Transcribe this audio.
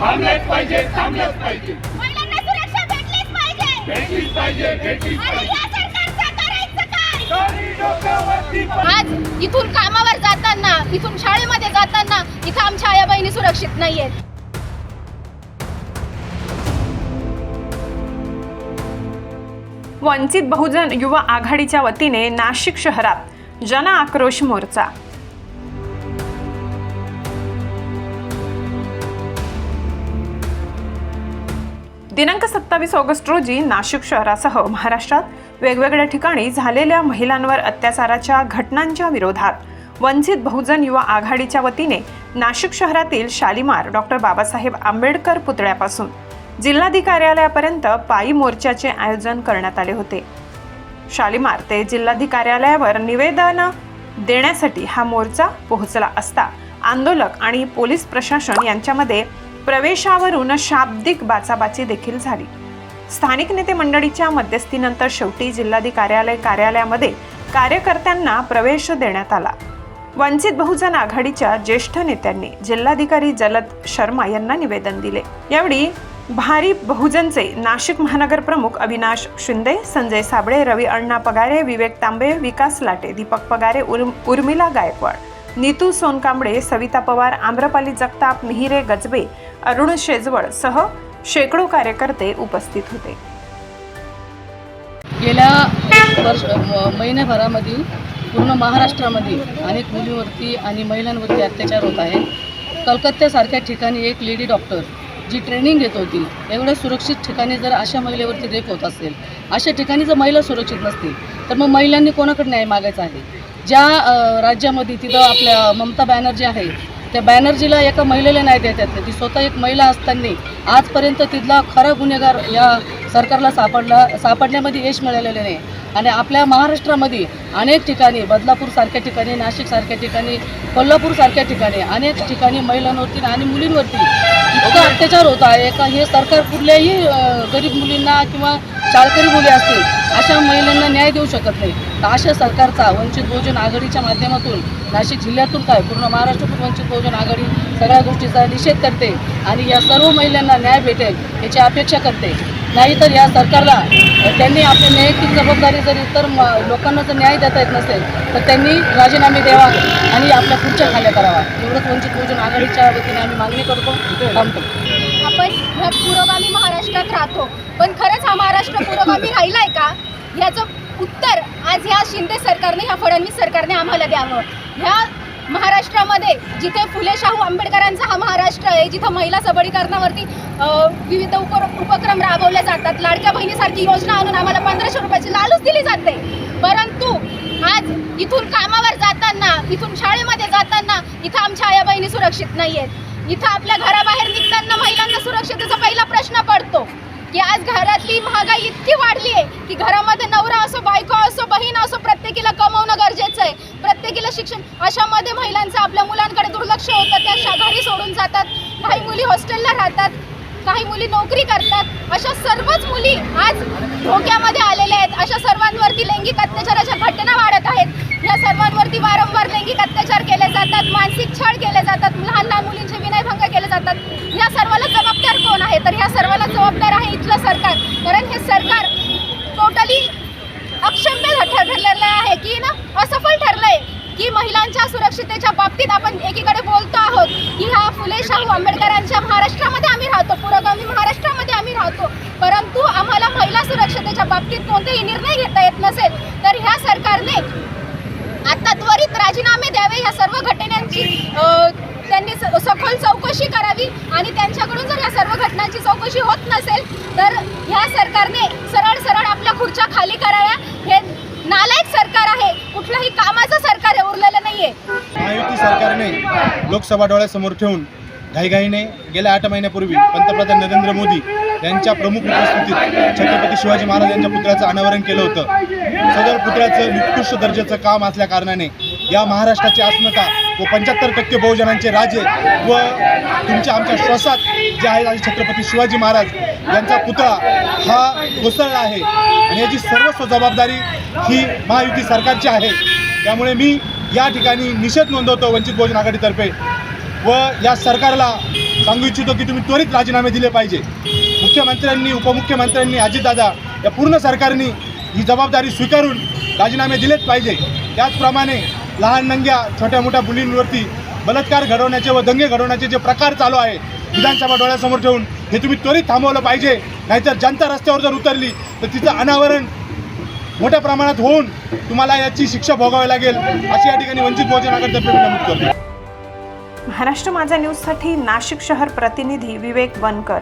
थांबलेच पाहिजे थांबलेच पाहिजे. भेटलीच पाहिजे भेटलीच पाहिजे. आज इथून कामावर जाताना इथून शाळेमध्ये जाताना इथं आमच्या आया बहिणी सुरक्षित नाहीयेत. वंचित बहुजन युवा आघाडीच्या वतीने नाशिक शहरात जन आक्रोश मोर्चा. दिनांक सत्तावीस ऑगस्ट रोजी नाशिक शहरासह महाराष्ट्रात वेगवेगळ्या ठिकाणी झालेल्या महिलांवर अत्याचाराच्या घटनांच्या विरोधात वंचित बहुजन युवा आघाडीच्या वतीने नाशिक शहरातील शालिमार डॉक्टर बाबासाहेब आंबेडकर पुतळ्यापासून जिल्हाधिकार्यालयापर्यंत पायी मोर्चाचे आयोजन करण्यात आले होते. शालिमार ते जिल्हाधिकार्यालयावर निवेदन देण्यासाठी हा मोर्चा पोहोचला असता आंदोलक आणि पोलीस प्रशासन यांच्यामध्ये प्रवेशावरून शाब्दिक बाचाबाची देखील झाली. स्थानिक नेते मंडळीच्या मध्यस्थीनंतर शेवटी जिल्हाधिकार्यालय कार्यालयामध्ये कार्यकर्त्यांना प्रवेश देण्यात आला. वंचित बहुजन आघाडीच्या ज्येष्ठ नेत्यांनी जिल्हाधिकारी जलद शर्मा यांना निवेदन दिले. यावेळी भारी बहुजनचे नाशिक महानगर प्रमुख अविनाश शिंदे संजय साबळे रवी अण्णा पगारे विवेक तांबे विकास लाटे दीपक पगारे उर्म- उर्मिला गायकवाड नीतू सोनकांबळे सविता पवार आम्रपाली जगताप मिहिरे गजबे अरुण शेजवळ सह शेकडो कार्यकर्ते उपस्थित होते. गेल्या वर्ष महिन्याभरामध्ये पूर्ण महाराष्ट्रामध्ये अनेक मुलींवरती आणि महिलांवरती अत्याचार होत आहे कलकत्त्यासारख्या ठिकाणी एक लेडी डॉक्टर जी ट्रेनिंग घेत होती एवढ्या सुरक्षित ठिकाणी जर अशा महिलेवरती रेप होत असेल अशा ठिकाणी जर महिला सुरक्षित नसतील तर मग महिलांनी कोणाकडे न्याय मागायचा आहे? ज्या राज्यामध्ये तिथं आपल्या ममता बॅनर्जी आहे त्या बॅनर्जीला एका महिलेला न्याय देतात येत ती स्वतः एक महिला असताना आजपर्यंत तिथला खरा गुन्हेगार या सरकारला सापडला सापडण्यामध्ये यश मिळालेलं नाही. आणि आपल्या महाराष्ट्रामध्ये अनेक ठिकाणी बदलापूरसारख्या ठिकाणी नाशिकसारख्या ठिकाणी कोल्हापूरसारख्या ठिकाणी अनेक ठिकाणी महिलांवरती आणि मुलींवरती इतका अत्याचार होत आहे का हे सरकार कुठल्याही गरीब मुलींना किंवा शाळकरी मुली असतील अशा महिलांना न्याय देऊ शकत नाही. तर अशा सरकारचा वंचित बहुजन आघाडीच्या माध्यमातून नाशिक जिल्ह्यातून काय पूर्ण महाराष्ट्रातून वंचित बहुजन आघाडी सगळ्या गोष्टीचा निषेध करते आणि या सर्व महिलांना न्याय भेटेल याची अपेक्षा करते. नाहीतर या सरकारला त्यांनी आपली नैतिक जबाबदारी जर इतर म- लोकांना जर न्याय देता येत नसेल तर त्यांनी राजीनामे द्यावा आणि आपल्या पुढच्या खाल्या करावा. एवढंच वंचित बहुजन आघाडीच्या वतीने आम्ही मागणी करतो. थांबतो. आपण ह्या पुरोगामी महाराष्ट्रात राहतो. पण खरंच हा महाराष्ट्र पुरोगामी राहिलाय का? ह्याचं उत्तर आज ह्या शिंदे सरकारने ह्या फडणवीस सरकारने आम्हाला द्यावं. ह्या महाराष्ट्रामध्ये जिथे फुले शाहू आंबेडकरांचा हा महाराष्ट्र आहे जिथं महिला सबलीकरणावरती विविध उप उपक्रम राबवले जातात. लाडक्या बहिणीसारखी योजना आणून आम्हाला पंधराशे रुपयाची लालूच दिली जाते. परंतु आज इथून कामावर जाताना इथून शाळेमध्ये जाताना इथं आमच्या आया बहिणी सुरक्षित नाही आहेत इथं आपल्या घराबाहेर निघताना महिलांना सुरक्षितेचा पहिला प्रश्न पडतो की आज घरातली महागाई इतकी वाढली आहे की घरामध्ये नवरा असो बायको असो बहीण असो प्रत्येकीला कमवणं गरजेचं आहे. शिक्षण अशामध्ये महिलांचं आपल्या मुलांकडे दुर्लक्ष होतं. त्या शाघारी सोडून जातात. काही मुली हॉस्टेलला राहतात. काही मुली नोकरी करतात. अशा सर्वच मुली आज धोक्यामध्ये आलेल्या आहेत. अशा सर्वांवरती लैंगिक अत्याचाराच्या घटना वाढत आहेत. या सर्वांवरती वारंवार लैंगिक अत्याचार केले जातात. मानसिक छळ केले जातात. लहान लहान मुलींचे विनयभंग केले जातात. या सर्वाला जबाबदार कोण आहे? तर ह्या सर्वाला जबाबदार आहे इथलं सरकार. कारण हे सरकार टोटली अक्षम्य ठरलेलं आहे की ना? असफल ठरलंय. की महिलांच्या सुरक्षितेच्या बाबतीत आपण एकीकडे बोलतो आहोत की हा फुले शाहू आंबेडकरांच्या महाराष्ट्रामध्ये आम्ही राहतो पुरोगामी महाराष्ट्रामध्ये आम्ही राहतो. परंतु आम्हाला महिला सुरक्षतेच्या बाबतीत कोणतेही निर्णय घेता येत नसेल तर ह्या सरकारने आता त्वरित राजीनामे द्यावे या सर्व घटनांची त्यांनी स- सखोल चौकशी करावी आणि त्यांच्याकडून जर या सर्व घटनांची चौकशी होत नसेल तर ह्या सरकारने सरळ सरळ आपल्या खुर्च्या खाली कराव्या. हे नालाय सरकार आहे कुठल्याही कामाचं सरकार आहे उरलेलं नाहीये. महायुती सरकारने लोकसभा डोळ्यासमोर ठेवून घाईघाईने गेल्या आठ महिन्यापूर्वी पंतप्रधान नरेंद्र मोदी यांच्या प्रमुख उपस्थितीत छत्रपती शिवाजी महाराज यांच्या पुतळ्याचं अनावरण केलं होतं. सदर पुतळ्याचं निकृष्ट दर्जाचं काम असल्या कारणाने या महाराष्ट्राची अस्मिता व पंच्याहत्तर टक्के बहुजनांचे राजे व तुमच्या आमच्या श्वासात जे आहेत आज छत्रपती शिवाजी महाराज यांचा पुतळा हा कोसळला आहे. आणि याची सर्वस्व जबाबदारी ही महायुती सरकारची आहे. त्यामुळे मी या ठिकाणी निषेध नोंदवतो वंचित बहुजन आघाडीतर्फे. व या सरकारला सांगू इच्छितो की तुम्ही त्वरित राजीनामे दिले पाहिजे. मुख्यमंत्र्यांनी उपमुख्यमंत्र्यांनी अजितदादा या पूर्ण सरकारने ही जबाबदारी स्वीकारून राजीनामे दिलेच पाहिजे. त्याचप्रमाणे लहान नंग्या छोट्या मोठ्या मुलींवरती बलात्कार घडवण्याचे व दंगे घडवण्याचे जे प्रकार चालू आहे विधानसभा डोळ्यासमोर ठेवून हे तुम्ही त्वरित थांबवलं पाहिजे. नाहीतर जनता रस्त्यावर जर उतरली तर तिचं अनावरण मोठ्या प्रमाणात होऊन तुम्हाला याची शिक्षा भोगावी लागेल अशी या ठिकाणी वंचित बहुजन आघाडीतर्फे मी नमूद करतो. महाराष्ट्र माझा न्यूजसाठी नाशिक शहर प्रतिनिधी विवेक बनकर.